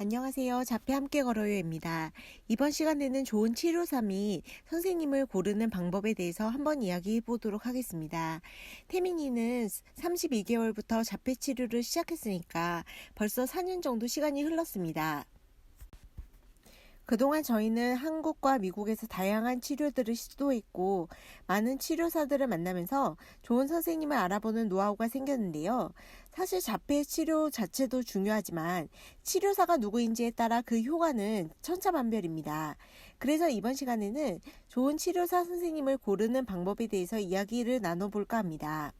안녕하세요. 자폐 함께 걸어요입니다. 이번 시간에는 좋은 치료사 및 선생님을 고르는 방법에 대해서 한번 이야기해 보도록 하겠습니다. 태민이는 32개월부터 자폐 치료를 시작했으니까 벌써 4년 정도 시간이 흘렀습니다. 그동안 저희는 한국과 미국에서 다양한 치료들을 시도했고 많은 치료사들을 만나면서 좋은 선생님을 알아보는 노하우가 생겼는데요. 사실 자폐 치료 자체도 중요하지만 치료사가 누구인지에 따라 그 효과는 천차만별입니다. 그래서 이번 시간에는 좋은 치료사 선생님을 고르는 방법에 대해서 이야기를 나눠볼까 합니다.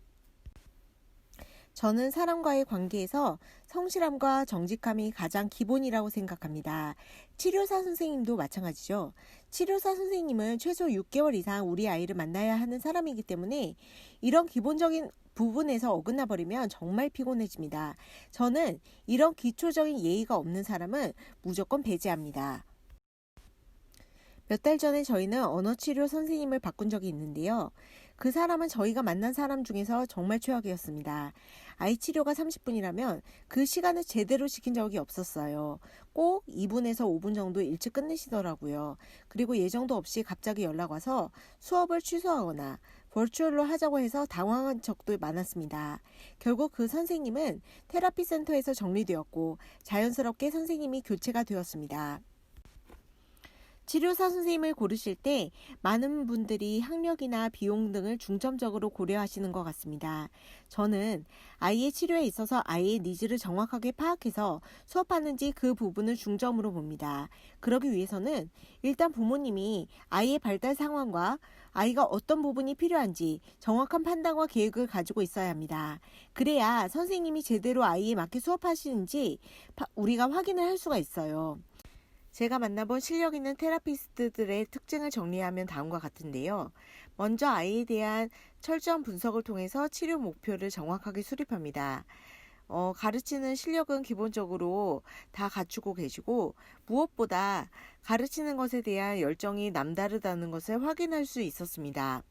저는 사람과의 관계에서 성실함과 정직함이 가장 기본이라고 생각합니다. 치료사 선생님도 마찬가지죠. 치료사 선생님은 최소 6개월 이상 우리 아이를 만나야 하는 사람이기 때문에 이런 기본적인 부분에서 어긋나 버리면 정말 피곤해집니다. 저는 이런 기초적인 예의가 없는 사람은 무조건 배제합니다. 몇 달 전에 저희는 언어치료 선생님을 바꾼 적이 있는데요. 그 사람은 저희가 만난 사람 중에서 정말 최악이었습니다. 아이 치료가 30분이라면 그 시간을 제대로 지킨 적이 없었어요. 꼭 2분에서 5분 정도 일찍 끝내시더라고요. 그리고 예정도 없이 갑자기 연락 와서 수업을 취소하거나 버추얼로 하자고 해서 당황한 적도 많았습니다. 결국 그 선생님은 테라피 센터에서 정리되었고 자연스럽게 선생님이 교체가 되었습니다. 치료사 선생님을 고르실 때 많은 분들이 학력이나 비용 등을 중점적으로 고려하시는 것 같습니다. 저는 아이의 치료에 있어서 아이의 니즈를 정확하게 파악해서 수업하는지 그 부분을 중점으로 봅니다. 그러기 위해서는 일단 부모님이 아이의 발달 상황과 아이가 어떤 부분이 필요한지 정확한 판단과 계획을 가지고 있어야 합니다. 그래야 선생님이 제대로 아이에 맞게 수업하시는지 우리가 확인을 할 수가 있어요. 제가 만나본 실력 있는 테라피스트들의 특징을 정리하면 다음과 같은데요. 먼저 아이에 대한 철저한 분석을 통해서 치료 목표를 정확하게 수립합니다. 어, 가르치는 실력은 기본적으로 다 갖추고 계시고 무엇보다 가르치는 것에 대한 열정이 남다르다는 것을 확인할 수 있었습니다.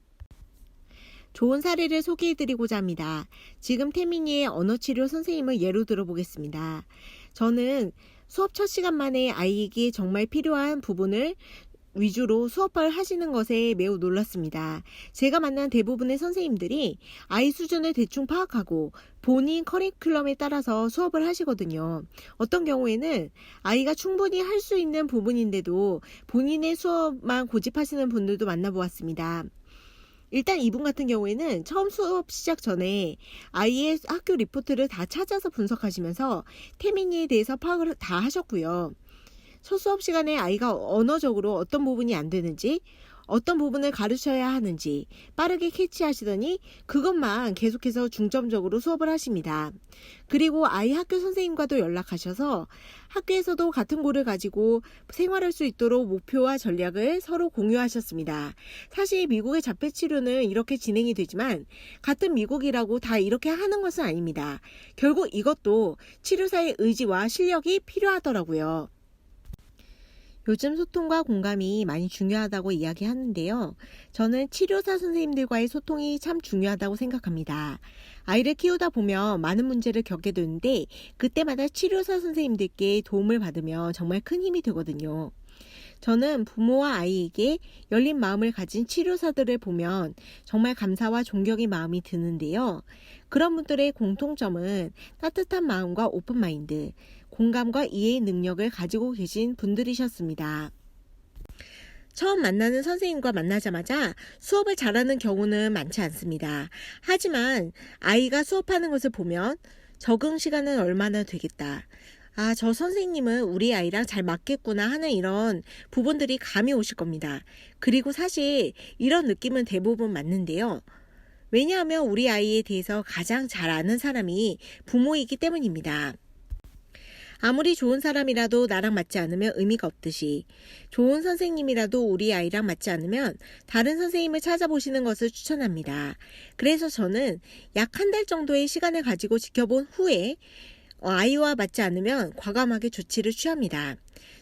좋은 사례를 소개해드리고자 합니다. 지금 태민이의 언어치료 선생님을 예로 들어보겠습니다. 저는 수업 첫 시간 만에 아이에게 정말 필요한 부분을 위주로 수업을 하시는 것에 매우 놀랐습니다. 제가 만난 대부분의 선생님들이 아이 수준을 대충 파악하고 본인 커리큘럼에 따라서 수업을 하시거든요. 어떤 경우에는 아이가 충분히 할 수 있는 부분인데도 본인의 수업만 고집하시는 분들도 만나보았습니다. 일단 이분 같은 경우에는 처음 수업 시작 전에 아이의 학교 리포트를 다 찾아서 분석하시면서 태민이에 대해서 파악을 다 하셨고요. 첫 수업 시간에 아이가 언어적으로 어떤 부분이 안 되는지, 어떤 부분을 가르쳐야 하는지 빠르게 캐치하시더니 그것만 계속해서 중점적으로 수업을 하십니다. 그리고 아이 학교 선생님과도 연락하셔서 학교에서도 같은 고를 가지고 생활할 수 있도록 목표와 전략을 서로 공유하셨습니다. 사실 미국의 자폐 치료는 이렇게 진행이 되지만 같은 미국이라고 다 이렇게 하는 것은 아닙니다. 결국 이것도 치료사의 의지와 실력이 필요하더라고요. 요즘 소통과 공감이 많이 중요하다고 이야기하는데요. 저는 치료사 선생님들과의 소통이 참 중요하다고 생각합니다. 아이를 키우다 보면 많은 문제를 겪게 되는데 그때마다 치료사 선생님들께 도움을 받으면 정말 큰 힘이 되거든요. 저는 부모와 아이에게 열린 마음을 가진 치료사들을 보면 정말 감사와 존경의 마음이 드는데요. 그런 분들의 공통점은 따뜻한 마음과 오픈 마인드, 공감과 이해의 능력을 가지고 계신 분들이셨습니다. 처음 만나는 선생님과 만나자마자 수업을 잘하는 경우는 많지 않습니다. 하지만 아이가 수업하는 것을 보면 적응 시간은 얼마나 되겠다. 아, 저 선생님은 우리 아이랑 잘 맞겠구나 하는 이런 부분들이 감이 오실 겁니다. 그리고 사실 이런 느낌은 대부분 맞는데요. 왜냐하면 우리 아이에 대해서 가장 잘 아는 사람이 부모이기 때문입니다. 아무리 좋은 사람이라도 나랑 맞지 않으면 의미가 없듯이 좋은 선생님이라도 우리 아이랑 맞지 않으면 다른 선생님을 찾아보시는 것을 추천합니다. 그래서 저는 약 한 달 정도의 시간을 가지고 지켜본 후에 어, 아이와 맞지 않으면 과감하게 조치를 취합니다.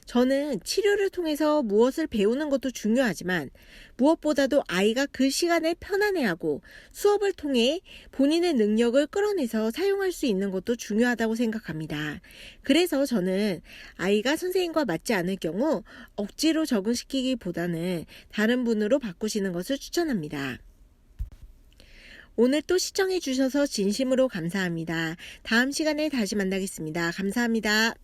저는 치료를 통해서 무엇을 배우는 것도 중요하지만 무엇보다도 아이가 그 시간을 편안해하고 수업을 통해 본인의 능력을 끌어내서 사용할 수 있는 것도 중요하다고 생각합니다. 그래서 저는 아이가 선생님과 맞지 않을 경우 억지로 적응시키기보다는 다른 분으로 바꾸시는 것을 추천합니다. 오늘 또 시청해 주셔서 진심으로 감사합니다. 다음 시간에 다시 만나겠습니다. 감사합니다.